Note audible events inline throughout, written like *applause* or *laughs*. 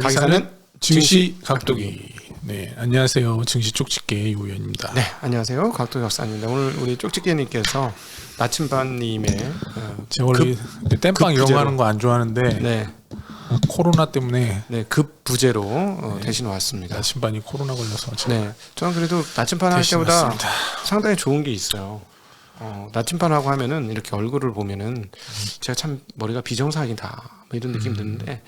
가기사는 증시 각도기. 네, 안녕하세요. 증시 쪽집게 유 의원입니다. 네, 안녕하세요. 각도 역사입니다. 오늘 우리 쪽집게님께서 나침반님의 어, 제가 원래 땜빵 이런 거. 하는 거 안 좋아하는데 네, 코로나 때문에 네, 급 부제로 어, 대신 왔습니다. 나침반이 코로나 걸려서 네, 저는 그래도 나침반 할 때보다 왔습니다. 상당히 좋은 게 있어요. 어, 나침반하고 하면은 이렇게 얼굴을 보면은 제가 참 머리가 비정상이다 뭐 이런 느낌 드는데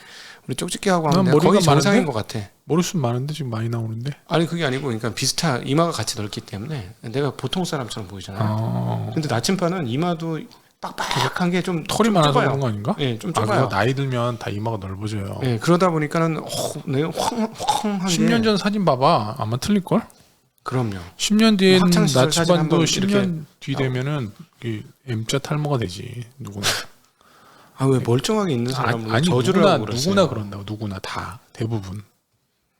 우리 쪽집게하고 머리가 거의 정상인 많은데? 것 같아. 머리숱 많은데 지금 많이 나오는데. 아니 그게 아니고 그러니까 비슷한 이마가 같이 넓기 때문에 내가 보통 사람처럼 보이잖아요. 아, 근데 나침반은 이마도 빡빡한 게 좀 털이 많아서. 그런 거 아닌가? 예, 좀 아, 좁아요. 그거 나이 들면 다 이마가 넓어져요. 예, 그러다 보니까는 어, 황황한 10년 전 사진 봐봐. 아마 틀릴 걸? 그럼요. 10년 뒤엔 학창 시절 사진 나침반도 한번 10년 이렇게 뒤 되면은 이 M자 탈모가 되지. 누구나. 아 왜 멀쩡하게 있는 사람은 아니, 저주를 누구나 하고 그랬어요. 누구나 그런다고. 누구나 다 대부분.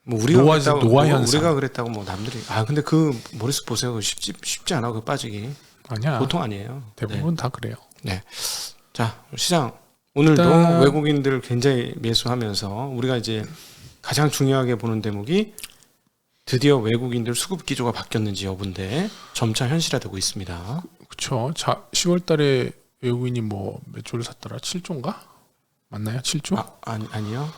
뭐 우리가 노화- 그랬다고 노화 뭐. 우리가 그랬다고 뭐 남들이 아 근데 그 머리숱 보세요. 그거 쉽지 쉽지 않아. 그 빠지기. 아니야. 보통 아니에요. 대부분 다 그래요. 네. 자, 시장 오늘도 일단- 외국인들을 굉장히 매수하면서 우리가 이제 가장 중요하게 보는 대목이 드디어 외국인들 수급 기조가 바뀌었는지 여부인데 점차 현실화되고 있습니다. 그렇죠. 자, 10월 달에 외국인이 뭐 몇 조를 샀더라? 7조인가? 맞나요? 7조? 아, 아니, 아니요.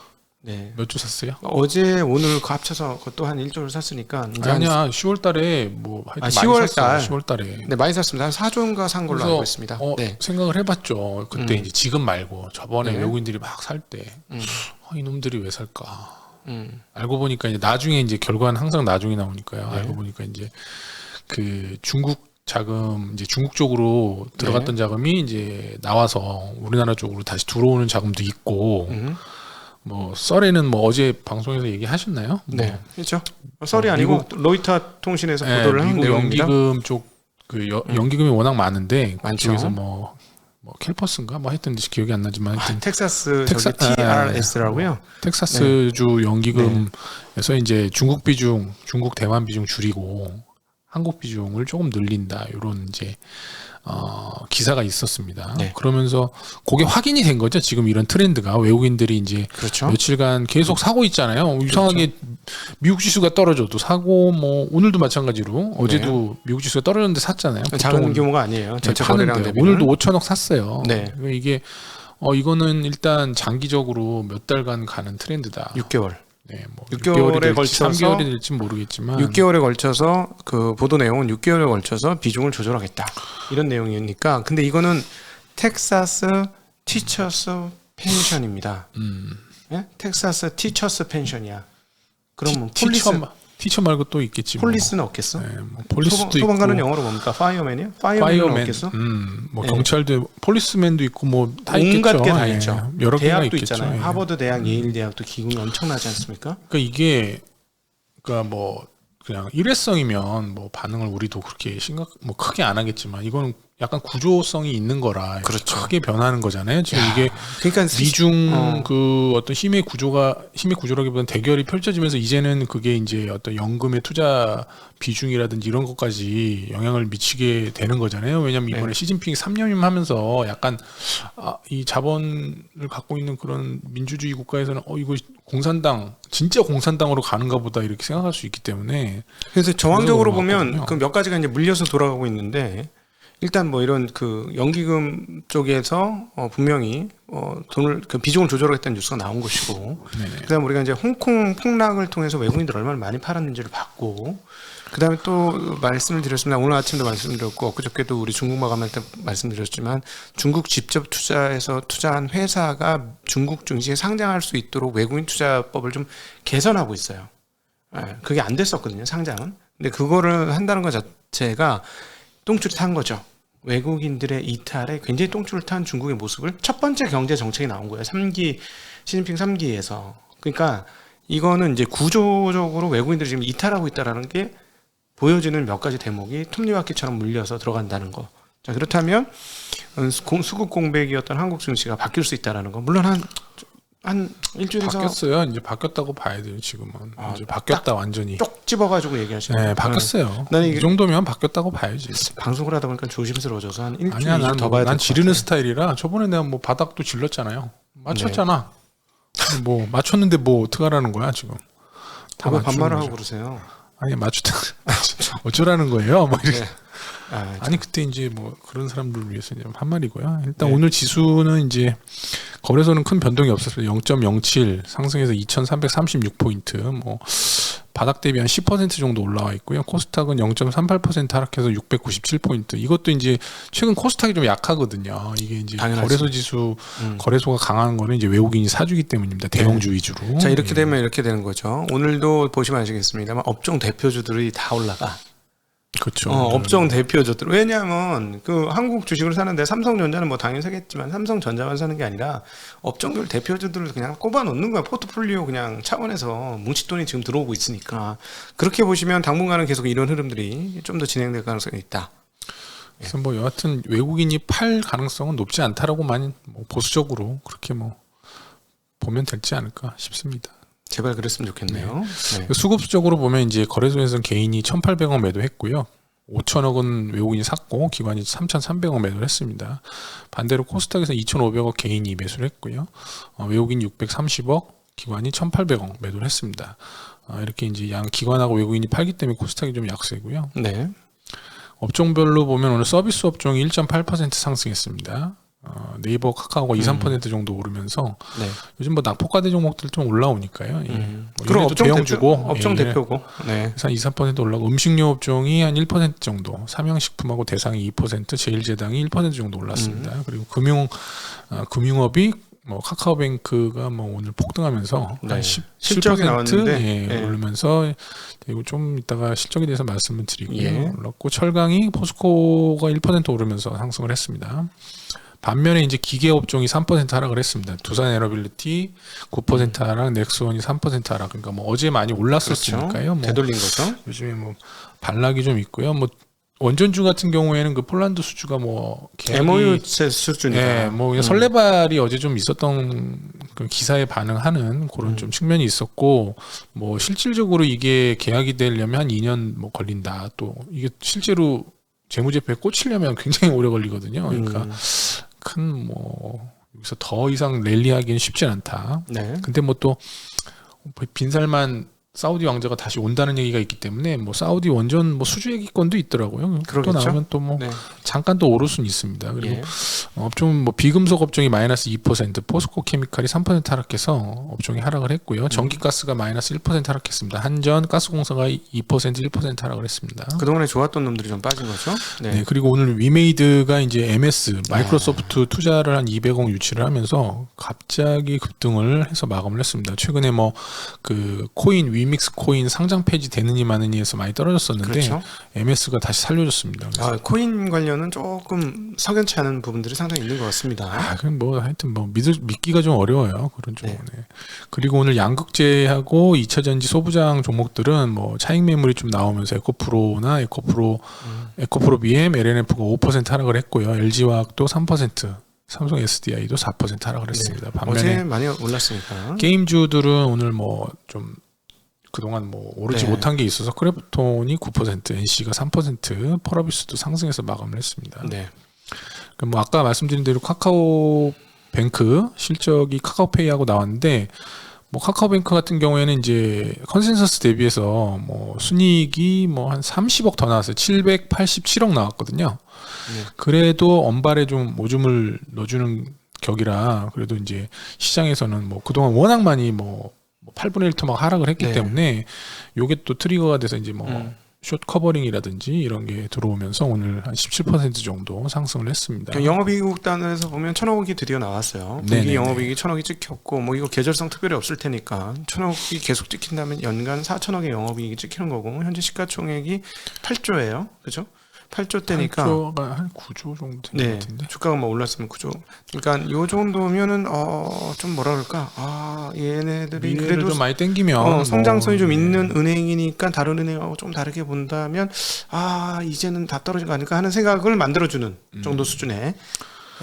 네. 몇 조 샀어요? 어제 오늘 그 합쳐서 그것도 한 1조를 샀으니까 이제 아니, 아니야. 10월 달에 뭐 하여튼 아, 많이 10월 샀어요. 달. 10월 달에. 네, 많이 샀습니다. 한 4조인가 산 걸로 그래서, 알고 있습니다. 어, 네. 생각을 해봤죠. 그때 음. 이제 지금 말고 저번에 네. 외국인들이 막 살 때, 음. 어, 이놈들이 왜 살까? 음. 알고 보니까 이제 나중에 이제 결과는 항상 나중에 나오니까요. 네. 알고 보니까 이제 그 중국 자금 이제 중국 쪽으로 들어갔던 네. 자금이 이제 나와서 우리나라 쪽으로 다시 들어오는 자금도 있고 음. 뭐 썰에는 뭐 어제 방송에서 얘기하셨나요? 네. 뭐, 그렇죠. 썰이 어, 아니고 로이터 통신에서 예, 보도를 한 내용입니다. 연기금 쪽그 음. 연기금이 워낙 많은데. 그쪽에서 뭐, 뭐 캘퍼스인가 뭐 하여튼 기억이 안 나지만 아, 텍사스 텍사- 저기 TRS라고요. 텍사스주 네. 연기금에서 이제 중국 비중, 중국 대만 비중 줄이고 한국 비중을 조금 늘린다 이런 이제 어, 기사가 있었습니다. 네. 그러면서 그게 확인이 된 거죠. 지금 이런 트렌드가 외국인들이 이제 그렇죠. 며칠간 계속 사고 있잖아요. 이상하게 미국 지수가 떨어져도 사고 뭐 오늘도 마찬가지로 어제도 미국 지수가 떨어졌는데 샀잖아요. 네. 작은 규모가 아니에요. 전체 네, 거래량 오늘도 5천억 샀어요. 네. 그러니까 이게 어 이거는 일단 장기적으로 몇 달간 가는 트렌드다. 6개월. 네, 뭐 6개월에 6개월이 될지 걸쳐서 3개월이 될지 모르겠지만 6개월에 걸쳐서 그 보도 내용은 6개월에 걸쳐서 비중을 조절하겠다. 이런 내용이니까 근데 이거는 텍사스 티처스 펜션입니다. 음, 예? 텍사스 티처스 펜션이야. 그러면 티, 폴리스 티처, 마- 티처 말고 또 있겠지. 폴리스는 없겠어? 뭐. 네, 뭐 폴리스도 소방, 소방관은. 영어로 뭡니까? 파이어맨이요? 파이어맨은 파이어맨, 없겠어? 음, 뭐 네. 경찰도 폴리스맨도 있고 뭐다 있겠죠. 온갖 게다 예, 있죠. 여러 개가 대학도 있겠죠. 있잖아요. 예. 하버드 대학, 예일 대학도 기금이 엄청나지 않습니까? 그러니까 이게 그러니까 뭐 그냥 일회성이면 뭐 반응을 우리도 그렇게 심각 뭐 크게 안 하겠지만 이거는 약간 구조성이 있는 거라 그렇죠. 크게 변하는 거잖아요. 지금 이게 그러니까 미중 어. 그 어떤 힘의 구조가 힘의 구조라기보다는 대결이 펼쳐지면서 이제는 그게 이제 어떤 연금의 투자 비중이라든지 이런 것까지 영향을 미치게 되는 거잖아요. 왜냐하면 이번에 네. 시진핑이 3년임 하면서 약간 아, 이 자본을 갖고 있는 그런 민주주의 국가에서는 어 이거 공산당 진짜 공산당으로 가는가 보다 이렇게 생각할 수 있기 때문에 그래서 정황적으로 그래서 보면. 그 몇 가지가 이제 물려서 돌아가고 있는데 일단 뭐 이런 그 연기금 쪽에서 어 분명히 어 돈을 그 비중을 조절하겠다는 뉴스가 나온 것이고 네네. 그다음 우리가 이제 홍콩 폭락을 통해서 외국인들 얼마나 많이 팔았는지를 봤고 그다음에 또 말씀을 드렸습니다. 오늘 아침도 말씀드렸고 엊그저께도 우리 중국 마감할 때 말씀드렸지만 중국 직접 투자해서 투자한 회사가 중국 증시에 상장할 수 있도록 외국인 투자법을 좀 개선하고 있어요. 예, 그게 안 됐었거든요, 상장은. 근데 그거를 한다는 것 자체가 똥줄이 탄 거죠. 외국인들의 이탈에 굉장히 똥줄을 탄 중국의 모습을 첫 번째 경제 정책이 나온 거예요. 3기 시진핑 3기에서. 그러니까 이거는 이제 구조적으로 외국인들이 지금 이탈하고 있다라는 게 보여지는 몇 가지 대목이 톱니바퀴처럼 물려서 들어간다는 거. 자 그렇다면 음, 공- 수급 공백이었던 한국 증시가 바뀔 수 있다라는 거. 물론 한 한 일주일에서 바뀌었어요. 이제 바뀌었다고 봐야 돼요. 지금은 아, 이제 바뀌었다 완전히. 쪽 집어가지고 얘기하시는 네. 바뀌었어요. 이게- 이 정도면 바뀌었다고 봐야지. 방송을 하다 보니까 조심스러워져서 한 일주일 아니야, 난, 더 봐야 난 지르는. 스타일이라 저번에 내가 뭐 바닥도 질렀잖아요. 맞췄잖아. 뭐 맞췄는데 뭐 어떡하라는 거야 지금? 다왜 맞추는 반말을 거죠. 하고 그러세요? 아니 맞추다 *laughs* 어쩌라는 거예요? 뭐 이렇게. 네. 아, 아니 그때 이제 뭐 그런 사람들을 위해서 이제 한 말이고요. 일단 네. 오늘 지수는 이제 거래소는 큰 변동이 없었어요. 0.07 상승해서 2,336 포인트. 뭐 바닥 대비 한 10% 정도 올라와 있고요. 코스닥은 0.38% 하락해서 697 포인트. 이것도 이제 최근 코스닥이 좀 약하거든요. 이게 이제 당연하죠. 거래소 지수 음. 거래소가 강한 거는 이제 외국인이 사주기 때문입니다. 대형주 위주로. 자 이렇게 예. 되면 이렇게 되는 거죠. 오늘도 보시면 아시겠습니다만 업종 대표주들이 다 올라가. 그렇죠. 어, 업종 대표주들. 왜냐하면 그 한국 주식을 사는데 삼성전자는 뭐 당연히 사겠지만 삼성전자만 사는 게 아니라 업종별 대표주들을 그냥 꼽아 놓는 거야. 포트폴리오 그냥 차원에서 뭉칫돈이 지금 들어오고 있으니까 그렇게 보시면 당분간은 계속 이런 흐름들이 좀 더 진행될 가능성이 있다. 그래서 뭐 여하튼 외국인이 팔 가능성은 높지 않다라고만 뭐 보수적으로 그렇게 뭐 보면 될지 않을까 싶습니다. 제발 그랬으면 좋겠네요. 네. 수급적으로 보면 이제 거래소에서는 개인이 1,800억 매도했고요. 5천억은 외국인이 샀고 기관이 3,300억 매도를 했습니다. 반대로 코스닥에서 2,500억 개인이 매수를 했고요. 어, 외국인 630억, 기관이 1,800억 매도를 했습니다. 어, 이렇게 이제 양 기관하고 외국인이 팔기 때문에 코스닥이 좀 약세고요. 네. 업종별로 보면 오늘 서비스 업종이 1.8% 상승했습니다. 어, 네이버, 카카오가 2, 3% 정도 오르면서 네. 요즘 뭐 낙폭과대 종목들 좀 올라오니까요. 예. 음. 뭐 그럼 업종 대표, 업종 예, 대표고. 네. 그래서 한 2, 3% 올라고 음식료 업종이 한 1% 정도, 삼양식품하고 대상이 2%, 제일제당이 1% 정도 올랐습니다. 음. 그리고 금융 어, 금융업이 뭐 카카오뱅크가 뭐 오늘 폭등하면서 네. 한 10, 실적이 7% 나왔는데, 예, 예. 오르면서 그리고 좀 이따가 실적에 대해서 말씀을 드리고요. 예. 올랐고 철강이 포스코가 1% 오르면서 상승을 했습니다. 반면에 이제 기계 업종이 3% 하락을 했습니다. 두산 에너빌리티 9% 하락, 넥스원이 3% 하락. 그러니까 뭐 어제 많이 올랐었으니까요. 뭐 되돌린 거죠. 요즘에 뭐 반락이 좀 있고요. 뭐 원전주 같은 경우에는 그 폴란드 수주가 뭐 계약이- MOU 수준이다. 예, 뭐 그냥 음. 설레발이 어제 좀 있었던 그 기사에 반응하는 그런 음. 좀 측면이 있었고 뭐 실질적으로 이게 계약이 되려면 한 2년 뭐 걸린다. 또 이게 실제로 재무제표에 꽂히려면 *laughs* 굉장히 오래 걸리거든요. 그러니까 음. 큰 뭐 여기서 더 이상 랠리하기는 쉽지 않다. 네. 근데 뭐 또 빈살만 사우디 왕자가 다시 온다는 얘기가 있기 때문에 뭐 사우디 원전 뭐 수주 얘기건도 있더라고요. 또 그러겠죠. 나오면 또뭐 네. 잠깐 또 오를 수는 있습니다. 그리고 예. 업종 뭐 비금속 업종이 마이너스 2%, 포스코 케미칼이 3% 하락해서 업종이 하락을 했고요. 전기가스가 마이너스 1% 하락했습니다. 한전 가스공사가 2% 1% 하락을 했습니다. 그동안에 좋았던 놈들이 좀 빠진 거죠. 네. 네, 그리고 오늘 위메이드가 이제 MS 마이크로소프트 투자를 한 200억 유치를 하면서 갑자기 급등을 해서 마감을 했습니다. 최근에 뭐 그 코인 위 믹스 코인 상장 폐지 되느니 마느니에서 많이 떨어졌었는데 그렇죠. MS가 다시 살려줬습니다. 아, 코인 관련은 조금 석연치 않은 부분들이 상당히 있는 것 같습니다. 아, 그럼 뭐 하여튼 뭐 믿을 믿기가 좀 어려워요. 그런 쪽. 네. 네. 그리고 오늘 양극재하고 2차 전지 소부장 종목들은 뭐 차익 매물이 좀 나오면서 에코프로나 에코프로 음. 에코프로 BM, LNF가 5% 하락을 했고요. LG화학도 3%, 삼성 SDI도 4% 하락을 했습니다. 반면에 네. 어제 많이 올랐으니까. 게임주들은 오늘 뭐 좀 그동안 뭐 오르지 네. 못한 게 있어서 크래프톤이 9%, NC가 3%, 펄어비스도 상승해서 마감을 했습니다. 네. 그럼 뭐 아까 말씀드린 대로 카카오 뱅크 실적이 카카오페이하고 나왔는데 뭐 카카오뱅크 같은 경우에는 이제 컨센서스 대비해서 뭐 순이익이 뭐 한 30억 더 나왔어요. 787억 나왔거든요. 네. 그래도 언발에 좀 오줌을 넣어주는 격이라 그래도 이제 시장에서는 뭐 그동안 워낙 많이 뭐 8분의 1토막 하락을 했기 네. 때문에 요게 또 트리거가 돼서 이제 뭐 음. 숏 커버링이라든지 이런 게 들어오면서 오늘 한 17% 정도 상승을 했습니다. 그 영업이익 단에서 보면 천억이 드디어 나왔어요. 분기 영업이익이 천억이 찍혔고 뭐 이거 계절성 특별히 없을 테니까 천억이 계속 찍힌다면 연간 4천억의 영업이익이 찍히는 거고 현재 시가총액이 8조예요. 그죠? 8조 때니까 8조가 한 9조 정도 된것 네, 같은데. 주가가 뭐 올랐으면 그죠. 그러니까 요 정도면은 어좀 뭐라 그럴까? 아 얘네들이 그래도 좀 많이 땡기면 어, 뭐, 성장성이 좀 네. 있는 은행이니까 다른 은행하고 좀 다르게 본다면 아 이제는 다 떨어진 거 아닐까 하는 생각을 만들어주는 음. 정도 수준의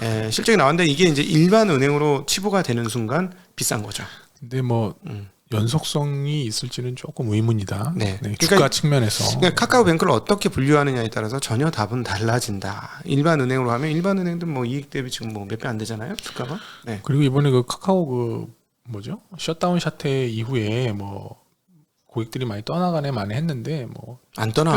에, 실적이 나왔는데 이게 이제 일반 은행으로 치부가 되는 순간 비싼 거죠. 근데 뭐 음. 연속성이 있을지는 조금 의문이다. 네. 주가 그러니까- 측면에서. 그러니까 카카오뱅크를 어떻게 분류하느냐에 따라서 전혀 답은 달라진다. 일반 은행으로 하면 일반 은행도 뭐 이익 대비 지금 뭐 몇 배 안 되잖아요 주가가. 네. 그리고 이번에 그 카카오 그 뭐죠? 셧다운 사태 이후에 뭐 고객들이 많이 떠나가네 많이 했는데 뭐 안 떠나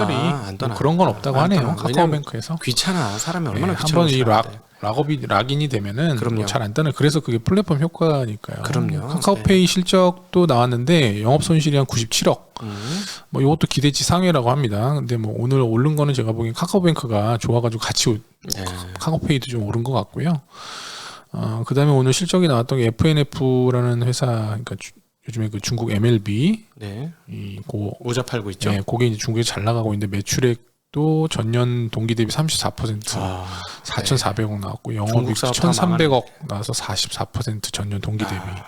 안 떠나 뭐 그런 건 없다고 안 하네요. 떠나. 카카오뱅크에서. 귀찮아 사람이 얼마나 네, 귀찮아 한번 이 락, 락업이 락인이 되면은 그럼요. 잘안 떠나. 그래서 그게 플랫폼 효과니까요. 그럼요. 카카오페이 실적도 나왔는데 영업 손실이 한 97억. 음. 뭐 이것도 기대치 상회라고 합니다. 근데 뭐 오늘 오른 거는 제가 보기엔 카카오뱅크가 좋아가지고 같이 오- 네. 카카오페이도 좀 오른 것 같고요. 어, 그다음에 오늘 실적이 나왔던 게 FNF라는 회사, 그러니까 주- 요즘에 그 중국 MLB 네. 이고 모자 팔고 있죠. 예, 그게 이제 중국에 잘 나가고 있는데 매출액도 전년 동기 대비 34% 아, 4,400억 나왔고 중국 영업이익 사업 다 1,300억 나와서 44% 전년 동기 대비. 아.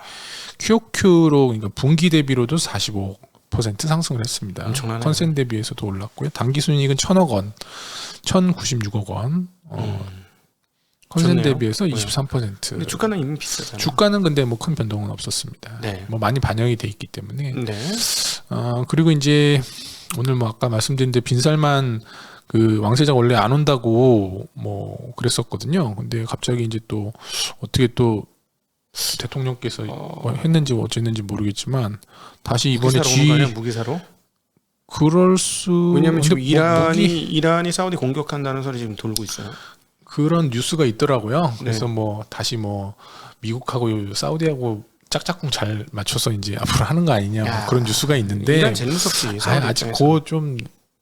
QOQ로 그러니까 분기 대비로도 45% 상승을 했습니다. 엄청나네요. 컨센 대비에서도 올랐고요. 당기 순이익은 1,000억 원, 1,096억 원. 어, 컨센 좋네요. 대비해서 네. 23%. 근데 주가는 이미 비싸잖아요. 주가는 근데 뭐 큰 변동은 없었습니다. 네. 뭐 많이 반영이 돼 있기 때문에. 네. 어, 그리고 이제 오늘 뭐 아까 말씀드린 데 빈살만 그 왕세자 원래 안 온다고 뭐 그랬었거든요. 근데 갑자기 이제 또 어떻게 또 대통령께서 어. 뭐 했는지 어쨌는지 모르겠지만 다시 이번에? G 무기사로? 그럴 수 왜냐하면 지금 뭐 이란이 무기- 이란이 사우디 공격한다는 소리 지금 돌고 있어요. 그런 뉴스가 있더라고요. 네. 그래서 뭐 다시 뭐 미국하고 사우디하고 짝짝꿍 잘 맞춰서 이제 앞으로 하는 거 아니냐 뭐 야, 그런 뉴스가 있는데 이란 제일 무섭지. 아, 아직 입장에서. 그좀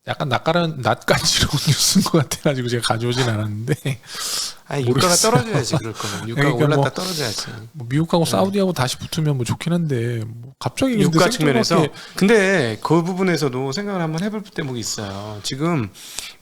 약간 낯가는 낯간지러운 *laughs* 뉴스인 것 같아가지고 제가 가져오진 않았는데 아니 유가가. 떨어져야지 그럴 거면 유가가 그러니까 올랐다 뭐- 떨어져야지. 뭐 미국하고 사우디하고 다시 붙으면 뭐 좋긴 한데 뭐 갑자기 유가 측면에서 근데 그 부분에서도 생각을 한번 해볼 대목이 있어요. 지금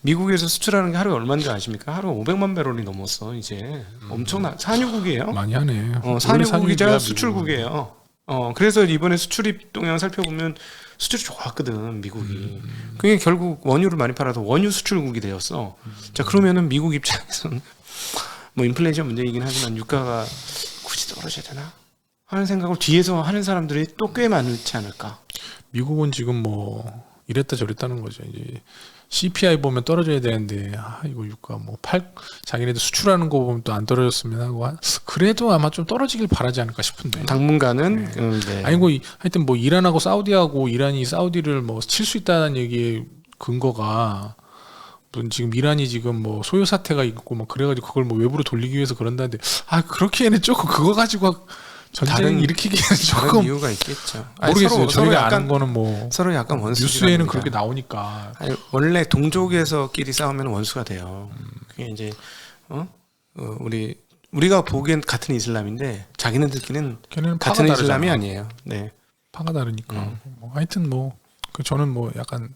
미국에서 수출하는 게 하루에 얼마인지 아십니까? 하루에 500만 배럴이 넘었어 이제 엄청나 산유국이에요. 많이 하네. 어, 산유국이자 수출국이에요. 어, 그래서 이번에 수출입 동향 살펴보면 수출이 좋았거든, 미국이. 음, 그게 결국 원유를 많이 팔아서 원유 수출국이 되었어. 음. 자, 그러면은 미국 입장에서는 *laughs* 뭐 인플레이션 문제이긴 하지만 유가가 굳이 떨어져야 되나? 하는 생각을 뒤에서 하는 사람들이 또 꽤 많지 않을까. 미국은 지금 뭐 이랬다 저랬다는 거죠. 이제 CPI 보면 떨어져야 되는데 아 이거 유가 뭐팔 자기네들 수출하는 거 보면 또 안 떨어졌으면 하고 한- 그래도 아마 좀 떨어지길 바라지 않을까 싶은데. 당분간은 음, 네. 아니고 이- 하여튼 뭐 이란하고 사우디하고 이란이 사우디를 뭐 칠 수 있다는 얘기의 근거가 무슨 지금 이란이 지금 뭐 소요 사태가 있고 뭐 그래가지고 그걸 뭐 외부로 돌리기 위해서 그런다는데 아 그렇게는 조금 그거 가지고 전쟁 다른- 일으키기에는 조금 *laughs* 이유가 있겠죠. 아니, 모르겠어요. 서로, 저희가 약간 아는 거는 뭐 서로 약간 원수 뉴스에는 그렇게 나오니까 아니, 원래 동족에서끼리 싸우면 원수가 돼요. 그게 이제 어? 어, 우리 우리가 보기엔 같은 이슬람인데 자기네들끼리는 같은. 이슬람이 아니에요. 네. 파가 다르니까 음. 뭐 하여튼 뭐 그 저는 뭐 약간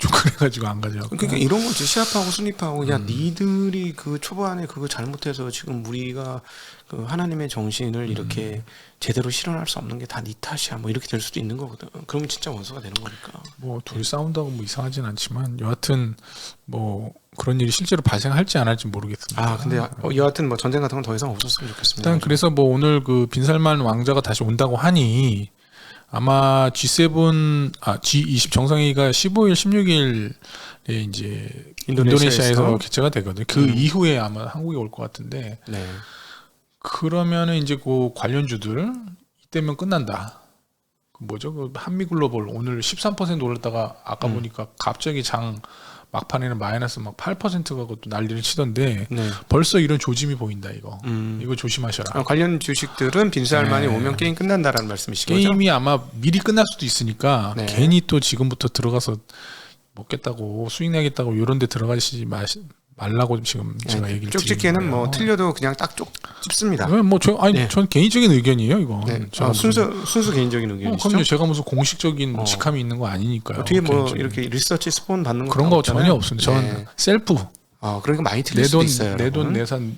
좀 그래가지고 안 가져왔고 그러니까 이런 거지 시아파하고 순위파하고 음. 야 니들이 그 초반에 그거 잘못해서 지금 우리가 그 하나님의 정신을 음. 이렇게 제대로 실현할 수 없는 게 다 니 탓이야 뭐 이렇게 될 수도 있는 거거든. 그러면 진짜 원수가 되는 거니까. 뭐 둘이 싸운다고 뭐 이상하진 않지만 여하튼 뭐 그런 일이 실제로 발생할지 안 할지 모르겠습니다. 아 근데 어, 여하튼 뭐 전쟁 같은 건 더 이상 없었으면 좋겠습니다. 일단 그래서 뭐 오늘 그 빈살만 왕자가 다시 온다고 하니 아마 G7 아 G20 정상회의가 15일 16일에 이제 인도네시아에서? 인도네시아에서 개최가 되거든요. 그 음. 이후에 아마 한국에 올 것 같은데 네. 그러면은 이제 그 관련주들 이때면 끝난다. 그 뭐죠? 그 한미 글로벌 오늘 13% 올랐다가 아까 음. 보니까 갑자기 장 막판에는 마이너스 막 8%가 또 난리를 치던데 네. 벌써 이런 조짐이 보인다 이거. 음. 이거 조심하셔라. 아, 관련 주식들은 빈살만이 네. 오면 게임 끝난다라는 말씀이신 거죠? 게임이 아마 미리 끝날 수도 있으니까 네. 괜히 또 지금부터 들어가서 먹겠다고 수익 내겠다고 이런 데 들어가시 마, 말라고 지금 제가 네, 얘기를 쪽집게는 뭐. 틀려도 그냥 딱 쪽 찝습니다. 네, 뭐저 아니 네. 전 개인적인 의견이에요 이거. 네. 제가 아, 순수 순수 개인적인 어, 의견이시죠? 그럼요. 제가 무슨 공식적인 어. 직함이 있는 거 아니니까요. 어떻게 뭐 개인적인. 이렇게 리서치 스폰 받는 거 그런 거 전혀 없습니다. 저는 네. 셀프 아, 그러니까 많이 틀릴 내 돈 있어요. 내 돈. 내산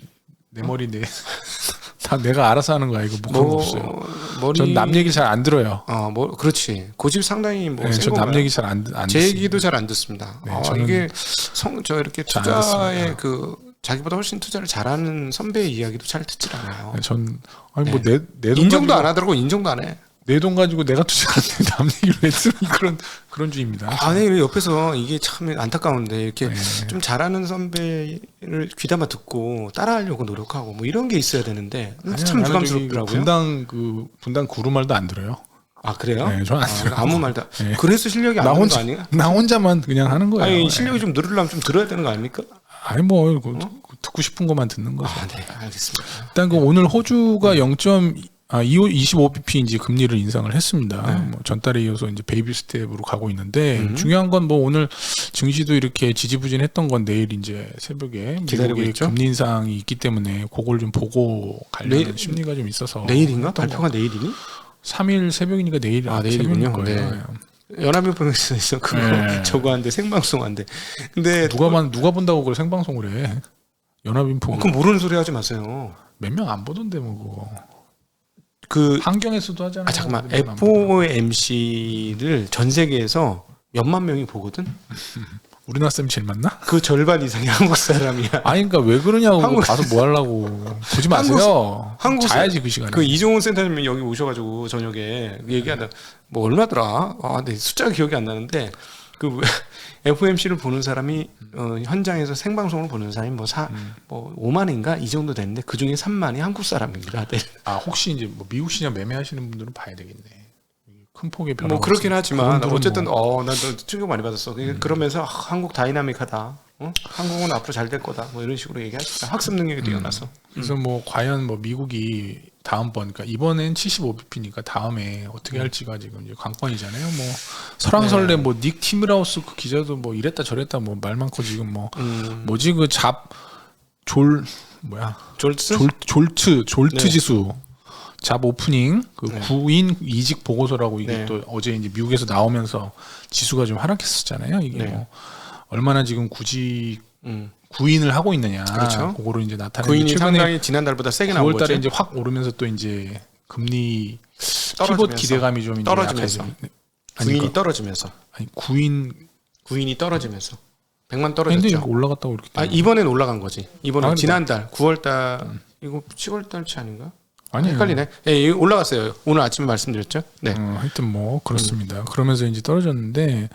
내 머리 내 *laughs* 다 내가 알아서 하는 거야 이거 뭐 그런 거 없어요. 머리 전 남 얘기 잘 안 들어요. 어, 뭐 그렇지. 고집 상당히 뭐 네, 센 저남? 얘기 잘 안 안 제 얘기도 잘 안 듣습니다. 네, 아, 이게 성 저 이렇게 듣습니다. 그 자기보다 훨씬 투자를 잘하는 선배의 이야기도 잘 듣질 않아요. 전 아니 뭐 내내돈 인정도 안 하더라고 인정도 안 해. 내 돈 가지고 내가 투자하는데 남 얘기를 왜 쓰는 그런 그런 주의입니다. 아, 네, 옆에서 이게 참 안타까운데 이렇게 네. 좀 잘하는 선배를 귀담아 듣고 따라하려고 노력하고 뭐 이런 게 있어야 되는데 아니야, 참 부담스럽더라고요. 분당 그 분당 구루 말도 안 들어요. 아 그래요? 네, 저는 안 아, 들어요. 아무 말도. 네. 그래서 실력이 안 나 혼자 아니야? 나 혼자만 그냥 하는 거예요. 아니 예. 실력이 좀 늘으려면 좀 들어야 되는 거 아닙니까? 아니 뭐 이거 듣고 싶은 것만 듣는 거죠. 아, 네, 알겠습니다. 일단 그 오늘 호주가 0. 아, 25bp 이제 금리를 인상을 했습니다. 네. 뭐 전달에 이어서 이제 베이비 스텝으로 가고 있는데 음. 중요한 건 뭐 오늘 증시도 이렇게 지지부진했던 건 내일 이제 새벽에 기다리고 미국의 있죠? 금리 인상이 있기 때문에 그걸 좀 보고 가려는 내일- 심리가 좀 있어서 내일인가? 발표가 내일이니? 거. 3일 새벽이니까 내일 아, 내일이군요. 거예요. 연합뉴스에서 그거 네. 저거 한데 생방송 한데. 근데 누가 만 누가 본다고 그걸 생방송을 해? 연합인포 어, 그럼 모르는 소리 하지 마세요. 몇 명 안 보던데 뭐 그거. 그 환경에서도 하잖아요. 아 잠깐만. FOMC를 전 세계에서 몇만 명이 보거든. *laughs* 우리나라 쌤 제일 맞나? 그 절반 이상이 *laughs* 한국 사람이야. 아니 그러니까 왜 그러냐고 한국- 가서 뭐 하려고 보지 마세요. 한국- 자야지 그 시간에. 그 이종훈 센터장님이 여기 오셔가지고 저녁에 얘기하다 뭐 얼마더라? 아, 근데 숫자가 기억이 안 나는데 그 *laughs* FOMC를 보는 사람이 어, 현장에서 생방송을 보는 사람이 뭐사뭐 음. 5만인가 이 정도 되는데 그 중에 3만이 한국 사람입니다. 네. 아 혹시 이제 뭐 미국 시장 매매하시는 분들은 봐야 되겠네. 큰 폭의 변화. 뭐 그렇긴 하지만 어쨌든 뭐, 음. 어난 충격 많이 받았어. 그러니까 그러면서 아, 한국 다이나믹하다. 어? 한국은 앞으로 잘 될 거다. 뭐 이런 식으로 얘기하시다. 학습 능력이 뛰어나서. 그래서 뭐 과연 뭐 미국이 다음번 그러니까 이번엔 75bp니까 다음에 어떻게 할지가 지금 이제 관건이잖아요. 뭐 설왕설래 네. 뭐닉 티브라우스 그 기자도 뭐 이랬다 저랬다 뭐 말 많고 지금 뭐 음, 뭐지 그 잡 졸 뭐야 졸츠? 졸, 졸트 졸트 네. 지수 잡 오프닝 그 네. 구인 이직 보고서라고 이게 네. 또 어제 이제 미국에서 나오면서 지수가 좀 하락했었잖아요. 이게 네. 뭐 얼마나 지금 구직 음. 구인을 하고 있느냐. 그렇죠. 그거를 이제 나타내는 구인이 상당히 지난달보다 세게 나온 9월 거죠. 달에 이제 확 오르면서 또 이제 금리 피봇 떨어지면서. 기대감이 좀 이제 떨어지면서. 약해지고. 아니, 구인이 그러니까, 떨어지면서 아니 구인 구인이 떨어지면서 100만 근데 떨어졌죠. 올라갔다고 이렇게 아 이번엔 올라간 거지. 이번에 아. 지난달 9월달 이거 10월달치 아닌가? 아니에요. 헷갈리네. 예, 올라갔어요. 오늘 아침에 말씀드렸죠. 네. 어, 하여튼 뭐 그렇습니다. 그러면서 이제 떨어졌는데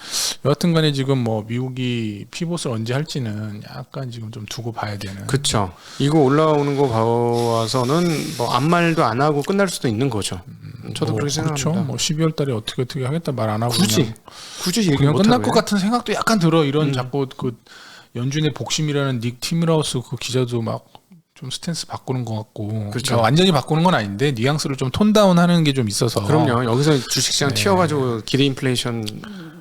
여하튼간에 지금 뭐 미국이 피봇을 언제 할지는 약간 지금 좀 두고 봐야 되는. 그렇죠. 이거 올라오는 거 봐서는 뭐 아무 말도 안 하고 끝날 수도 있는 거죠. 음, 저도 뭐 그렇게 생각합니다. 그렇죠. 뭐 12월 달에 어떻게 어떻게 하겠다 말 안 하고 굳이 그냥, 굳이 얘기 그냥 못 끝날 하고요. 것 같은 생각도 약간 들어. 이런 음. 자꾸 그 연준의 복심이라는 닉 티므라우스 그 기자도 막 좀 스탠스 바꾸는 것 같고. 그렇죠. 그러니까 완전히 바꾸는 건 아닌데 뉘앙스를 좀 톤다운하는 게 좀 있어서. 그럼요. 여기서 주식시장 네. 튀어가지고 기대 인플레이션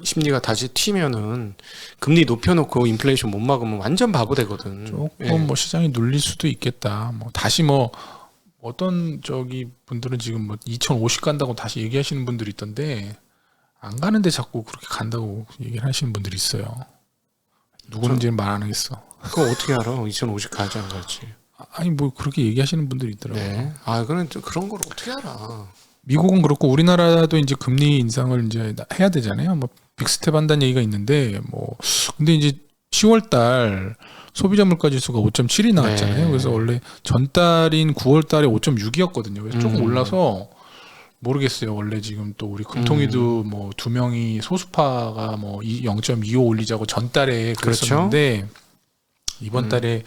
심리가 다시 튀면은 금리 높여놓고 인플레이션 못 막으면 완전 바보 되거든. 조금 예. 뭐 시장이 눌릴 수도 있겠다. 뭐 다시 뭐 어떤 저기 분들은 지금 뭐 2050 간다고 다시 얘기하시는 분들이 있던데 안 가는데 자꾸 그렇게 간다고 얘기를 하시는 분들이 있어요. 누구는지는 말 안 하겠어. 그거 어떻게 알아? 2050 가지 안 갈지. 아니 뭐 그렇게 얘기하시는 분들이 있더라고요. 네. 아, 또 그런 걸 어떻게 알아? 미국은 그렇고 우리나라도 이제 금리 인상을 이제 나- 해야 되잖아요. 뭐 빅스텝 한다는 얘기가 있는데 뭐 근데 이제 10월 달 소비자 물가 지수가 5.7이 나왔잖아요. 네. 그래서 원래 전달인 9월 달에 5.6이었거든요. 그래서 조금 음. 올라서 모르겠어요. 원래 지금 또 우리 금통위도 음. 뭐두 명이 소수파가 뭐 0.25 올리자고 전달에 그렇죠. 그랬었는데 이번 음. 달에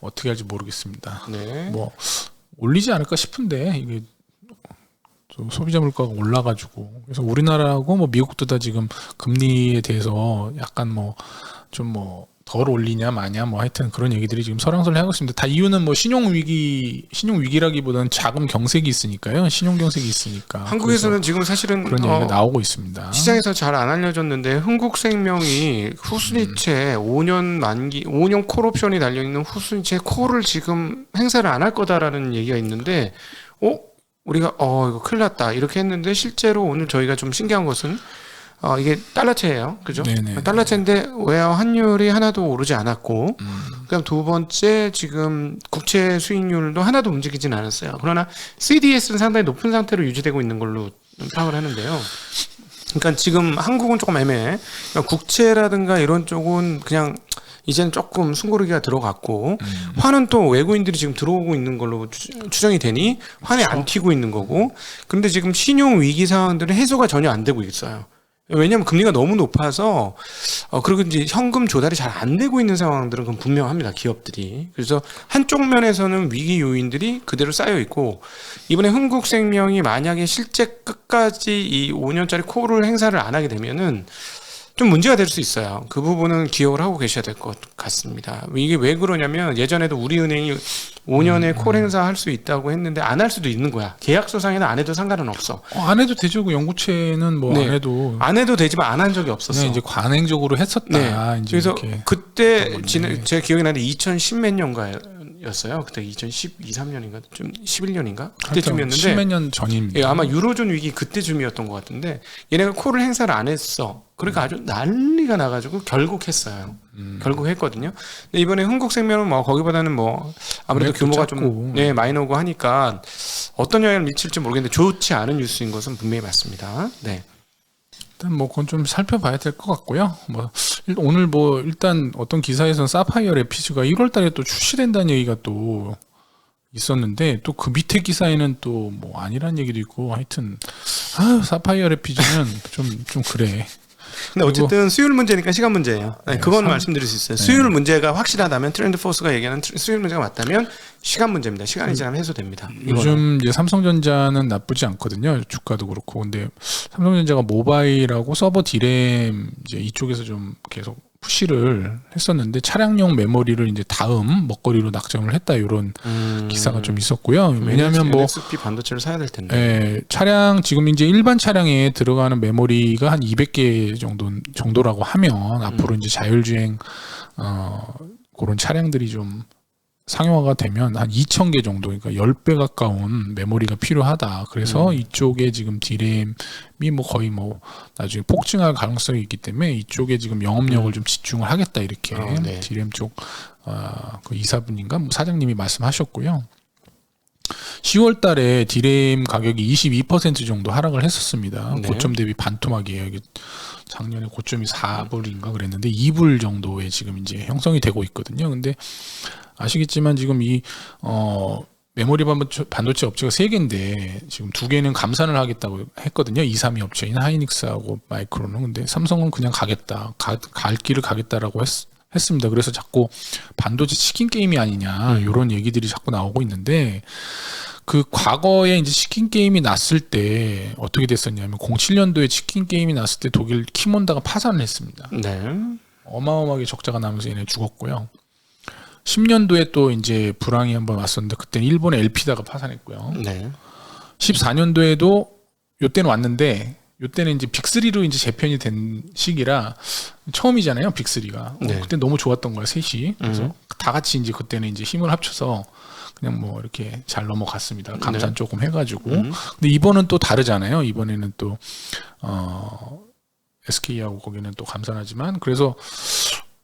어떻게 할지 모르겠습니다. 네. 뭐 올리지 않을까 싶은데 이게 좀 소비자 물가가 올라가지고 그래서 우리나라하고 뭐 미국도 다 지금 금리에 대해서 약간 뭐 좀뭐 덜 올리냐 마냐 뭐 하여튼 그런 얘기들이 지금 설왕설래 하고 있습니다. 다 이유는 뭐 신용 위기 신용 위기라기보다는 자금 경색이 있으니까요. 신용 경색이 있으니까 한국에서는 지금 사실은 그런 얘기가 어, 나오고 있습니다. 시장에서 잘 안 알려졌는데 흥국생명이 후순위채 음. 5년 만기 5년 콜옵션이 달려 있는 후순위채 콜을 지금 행사를 안 할 거다라는 얘기가 있는데 어 우리가 어 이거 큰일 났다 이렇게 했는데 실제로 오늘 저희가 좀 신기한 것은 어 이게 달러채예요 그죠 네네. 달러채인데 외화 환율이 하나도 오르지 않았고 음, 그다음 두 번째 지금 국채 수익률도 하나도 움직이진 않았어요. 그러나 CDS는 상당히 높은 상태로 유지되고 있는 걸로 파악을 하는데요. 그러니까 지금 한국은 조금 애매해. 그러니까 국채라든가 이런 쪽은 그냥 이제는 조금 숨고르기가 들어갔고 음. 화는 또 외국인들이 지금 들어오고 있는 걸로 추- 추정이 되니 환이 안 튀고 있는 거고 근데 지금 신용 위기 상황들은 해소가 전혀 안 되고 있어요. 왜냐하면 금리가 너무 높아서 어 그리고 이제 현금 조달이 잘 안 되고 있는 상황들은 그건 분명합니다 기업들이 그래서 한쪽 면에서는 위기 요인들이 그대로 쌓여 있고 이번에 흥국생명이 만약에 실제 끝까지 이 5년짜리 콜을 행사를 안 하게 되면은 좀 문제가 될 수 있어요. 그 부분은 기억을 하고 계셔야 될 것 같습니다. 이게 왜 그러냐면 예전에도 우리은행이 5년에 콜 행사 할 수 있다고 했는데 안 할 수도 있는 거야. 계약서상에는 안 해도 상관은 없어. 어, 안 해도 되죠. 그 연구체는 뭐 안 네. 해도 안 해도 되지만 안 한 적이 없었어. 그냥 이제 관행적으로 했었다. 네. 이제 그래서 이렇게. 그때 지난. 제가 기억이 나는데 2010 몇 년가 였어요. 그때 2012, 3년인가 좀 11년인가 그때쯤이었는데 십몇 년 전입니다. 예, 아마 유로존 위기 그때쯤이었던 것 같은데 얘네가 콜을 행사를 안 했어. 그러니까 아주 난리가 나가지고 결국 했어요. 음. 결국 했거든요. 근데 이번에 흥국생명은 뭐 거기보다는 뭐 아무래도 금액도 규모가. 좀 네, 마이너고 하니까 어떤 영향을 미칠지 모르겠는데 좋지 않은 뉴스인 것은 분명히 맞습니다. 네. 일단 뭐 그건 좀 살펴봐야 될 것 같고요. 뭐 일- 오늘 뭐 일단 어떤 기사에서는 사파이어 레피즈가 1월 달에 또 출시된다는 얘기가 또 있었는데 또 그 밑에 기사에는 또 뭐 아니란 얘기도 있고 하여튼 아 사파이어 레피즈는 좀 좀 그래. 근데 어쨌든 수율 문제니까 시간 문제예요. 네, 네, 그건 삼- 말씀드릴 수 있어요. 수율 문제가 확실하다면 트렌드 포스가 얘기하는 트- 수율 문제가 맞다면 시간 문제입니다. 시간이 지나면 해소됩니다. 이거는. 요즘 이제 삼성전자는 나쁘지 않거든요. 주가도 그렇고. 근데 삼성전자가 모바일하고 서버 디램 이제 이쪽에서 좀 계속 푸시를 했었는데 차량용 메모리를 이제 다음 먹거리로 낙점을 했다 이런 음, 기사가 좀 있었고요. 왜냐하면 뭐 NXP 반도체를 사야 될 텐데. 예, 차량 지금 이제 일반 차량에 들어가는 메모리가 한 200개 정도 정도라고 하면 앞으로 이제 자율주행 어 그런 차량들이 좀 상용화가 되면 한 2,000개 정도, 그러니까 10배 가까운 메모리가 필요하다. 그래서 이쪽에 지금 디램이 뭐 거의 뭐 나중에 폭증할 가능성이 있기 때문에 이쪽에 지금 영업력을 좀 집중을 하겠다 이렇게 어, 네. 디램 쪽 아, 그 이사분인가 뭐 사장님이 말씀하셨고요. 10월 달에 디램 가격이 22% 정도 하락을 했었습니다. 네. 고점 대비 반토막이에요. 이게 작년에 고점이 4불인가 그랬는데 2불 정도에 지금 이제 형성이 되고 있거든요. 근데 아시겠지만 지금 이 어, 메모리 반도체, 업체가 세 개인데 지금 두 개는 감산을 하겠다고 했거든요. 2, 3위 업체인 하이닉스하고 마이크론은 근데 삼성은 그냥 가겠다. 가, 갈 길을 가겠다라고 했, 했습니다. 그래서 자꾸 반도체 치킨 게임이 아니냐 이런 얘기들이 자꾸 나오고 있는데 그 과거에 이제 치킨 게임이 났을 때 어떻게 됐었냐면 07년도에 치킨 게임이 났을 때 독일 키몬다가 파산을 했습니다. 네. 어마어마하게 적자가 나면서 얘네 죽었고요. 10년도에 또 이제 불황이 한번 왔었는데 그때는 일본의 엘피다가 파산했고요. 네. 14년도에도 요때는 왔는데 요때는 이제 빅3로 이제 재편이 된 시기라 처음이잖아요, 빅3가. 어, 네. 그때 너무 좋았던 거야, 셋이. 그래서 음. 다 같이 이제 그때는 이제 힘을 합쳐서 그냥 뭐 이렇게 잘 넘어갔습니다. 감산 네. 조금 해가지고. 음. 근데 이번은 또 다르잖아요. 이번에는 또 어, SK하고 거기는 또 감산하지만 그래서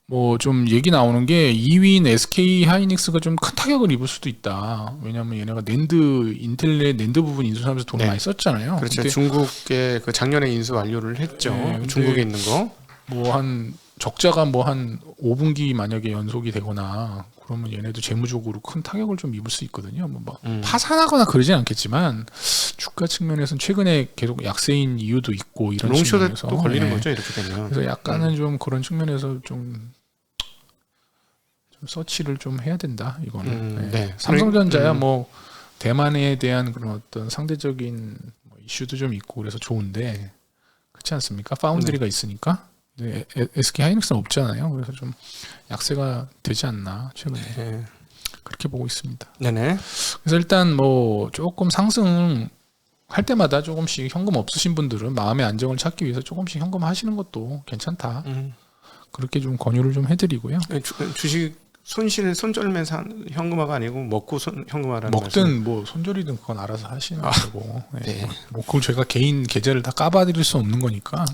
뭐 좀 얘기 나오는 게 2위인 SK 하이닉스가 좀 큰 타격을 입을 수도 있다. 왜냐하면 얘네가 낸드 인텔의 낸드 부분 인수하면서 돈을 네. 많이 썼잖아요. 그렇죠. 근데 중국에 그 작년에 인수 완료를 했죠. 네, 중국에 있는 거. 뭐 한 적자가 뭐 한 5분기 만약에 연속이 되거나 그러면 얘네도 재무적으로 큰 타격을 좀 입을 수 있거든요. 뭐막 음. 파산하거나 그러진 않겠지만 주가 측면에서는 최근에 계속 약세인 이유도 있고 이런 롱숏에 측면에서 또 걸리는 네. 거죠. 이렇게 되면. 그래서 약간은 좀 그런 측면에서 좀, 좀 서치를 좀 해야 된다 이거는. 음, 네. 네. 삼성전자야 음. 뭐 대만에 대한 그런 어떤 상대적인 뭐 이슈도 좀 있고 그래서 좋은데 그렇지 않습니까? 네. 파운드리가 있으니까. 네, SK 하이닉스는 없잖아요. 그래서 좀 약세가 되지 않나 최근에 네. 그렇게 보고 있습니다. 네네. 그래서 일단 뭐 조금 상승 할 때마다 조금씩 현금 없으신 분들은 마음의 안정을 찾기 위해서 조금씩 현금 하시는 것도 괜찮다. 음. 그렇게 좀 권유를 좀 해드리고요. 주, 주식 손실 손절매 산 현금화가 아니고 먹고 손 현금화라는 말씀. 먹든 뭐 손절이든 그건 알아서 하시는 거고. 네. 네. 뭐 그걸 제가 개인 계좌를 다 까봐드릴 수 없는 거니까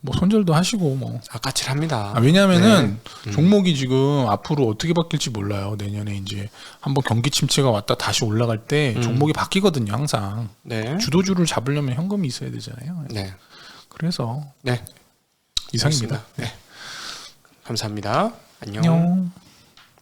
뭐 손절도 하시고 뭐. 아까칠합니다. 아, 왜냐하면은 네. 음. 종목이 지금 앞으로 어떻게 바뀔지 몰라요. 내년에 이제 한번 경기 침체가 왔다 다시 올라갈 때 음. 종목이 바뀌거든요. 항상 네. 주도주를 잡으려면 현금이 있어야 되잖아요. 네. 그래서 네. 이상입니다. 네. 감사합니다. 안녕. 안녕.